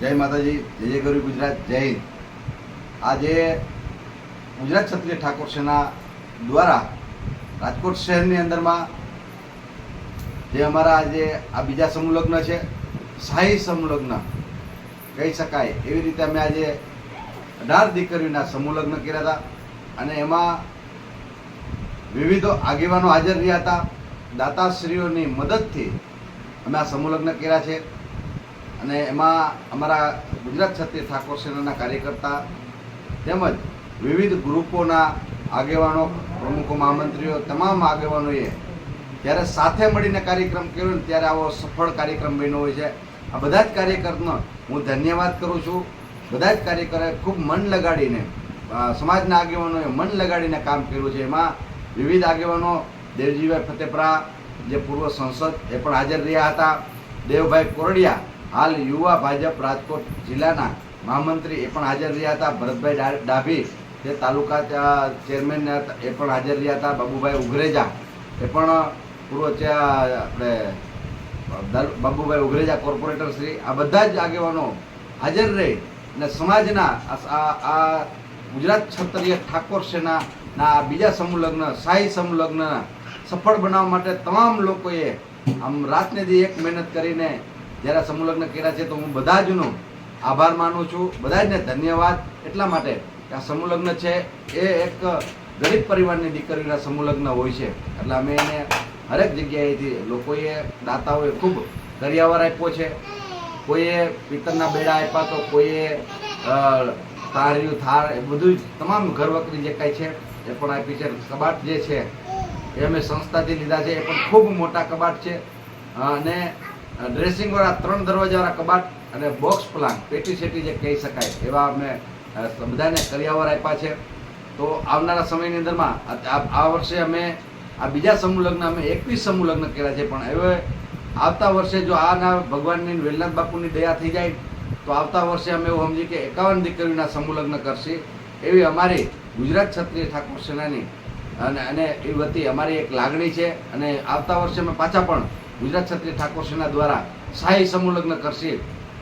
જય માતાજી, જય જય ગૌરી ગુજરાત, જય હિન્દ. આજે ગુજરાત ક્ષત્રિય ઠાકોર સેના દ્વારા રાજકોટ શહેરની અંદરમાં જે અમારા આજે આ બીજા સમૂહલગ્ન છે, શાહી સમૂહલગ્ન કહી શકાય, એવી રીતે અમે આજે અઢાર દીકરીઓના સમૂહલગ્ન કર્યા હતા અને એમાં વિવિધ આગેવાનો હાજર રહ્યા હતા. દાતાશ્રીઓની મદદથી અમે આ સમૂહલગ્ન કર્યા છે. અને એમાં અમારા ગુજરાત ક્ષત્રિય ઠાકોર સેનાના કાર્યકર્તા તેમજ વિવિધ ગ્રુપોના આગેવાનો, પ્રમુખો, મહામંત્રીઓ, તમામ આગેવાનોએ જ્યારે સાથે મળીને કાર્યક્રમ કર્યો ને ત્યારે આવો સફળ કાર્યક્રમ બન્યો હોય છે. આ બધા જ કાર્યકરનો હું ધન્યવાદ કરું છું. બધા જ કાર્યકરોએ ખૂબ મન લગાડીને સમાજના આગેવાનોએ મન લગાડીને કામ કર્યું છે. એમાં વિવિધ આગેવાનો, દેવજીભાઈ ફતેપરા, જે પૂર્વ સંસદ એ પણ હાજર રહ્યા હતા. દેવભાઈ કોરડિયા હાલ યુવા ભાજપ રાજકોટ જિલ્લાના મહામંત્રી એ પણ હાજર રહ્યા હતા. ભરતભાઈ ડાભી, જે તાલુકા ચેરમેન એ પણ હાજર રહ્યા હતા. બાબુભાઈ ઉઘરેજા એ પણ પૂર્વ આપણે બાબુભાઈ ઉઘરેજા કોર્પોરેટર શ્રી, આ બધા જ આગેવાનો હાજર રહી અને સમાજના આ- ગુજરાત ક્ષત્રિય ઠાકોર સેનાના બીજા સમૂહ શાહી સમૂહ સફળ બનાવવા માટે તમામ લોકોએ આમ રાતને દી એક મહેનત કરીને જ્યારે સમૂહ લગ્ન કર્યા છે તો હું બધા જનો આભાર માનું છું. બધા જને ધન્યવાદ. એટલા માટે કે આ સમુલગ્ન છે એ એક ગરીબ પરિવારની દીકરીના સમુલગ્ન હોય છે. એટલે અમે એને હરેક જગ્યાએથી લોકોએ દાતાઓએ ખૂબ દરિયાવર આપ્યો છે. કોઈએ પિત્તરના બેડા આપ્યા તો કોઈએ અ, થાર એ બધું તમામ ઘરવકરી જે કાંઈ છે એ પણ આપી છે. કબાટ જે છે એ અમે સંસ્થાથી લીધા છે. એ પણ ખૂબ મોટા કબાટ છે. અને ડ્રેસિંગ વાળા ત્રણ દરવાજાવાળા કબાટ અને બોક્સ પ્લાન પેટી સેટી જે કહી શકાય, એવા અમે બધાને કરિયાવર આપ્યા છે. તો આવનારા સમયની અંદરમાં આ- આ આ વર્ષે અમે, આ બીજા સમૂહ લગ્ન અમે એકવીસ સમૂહ લગ્ન કર્યા છે, પણ હવે આવતા વર્ષે જો આના ભગવાનની વેલનાથ બાપુની દયા થઈ જાય, તો આવતા વર્ષે અમે એવું સમજીએ કે એકાવન દીકરીના સમૂહ લગ્ન કરશે. એવી અમારી ગુજરાત ક્ષત્રિય ઠાકોર સેનાની અને અને એ વતી અમારી એક લાગણી છે. અને આવતા વર્ષે અમે પાછા પણ ગુજરાત ક્ષત્રિય ઠાકોર સેના દ્વારા શાહી સમૂહ લગ્ન કરશે.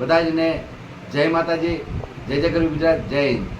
બધા જને જય માતાજી, જય જય કરવી ગુજરાત, જય હિન્દ.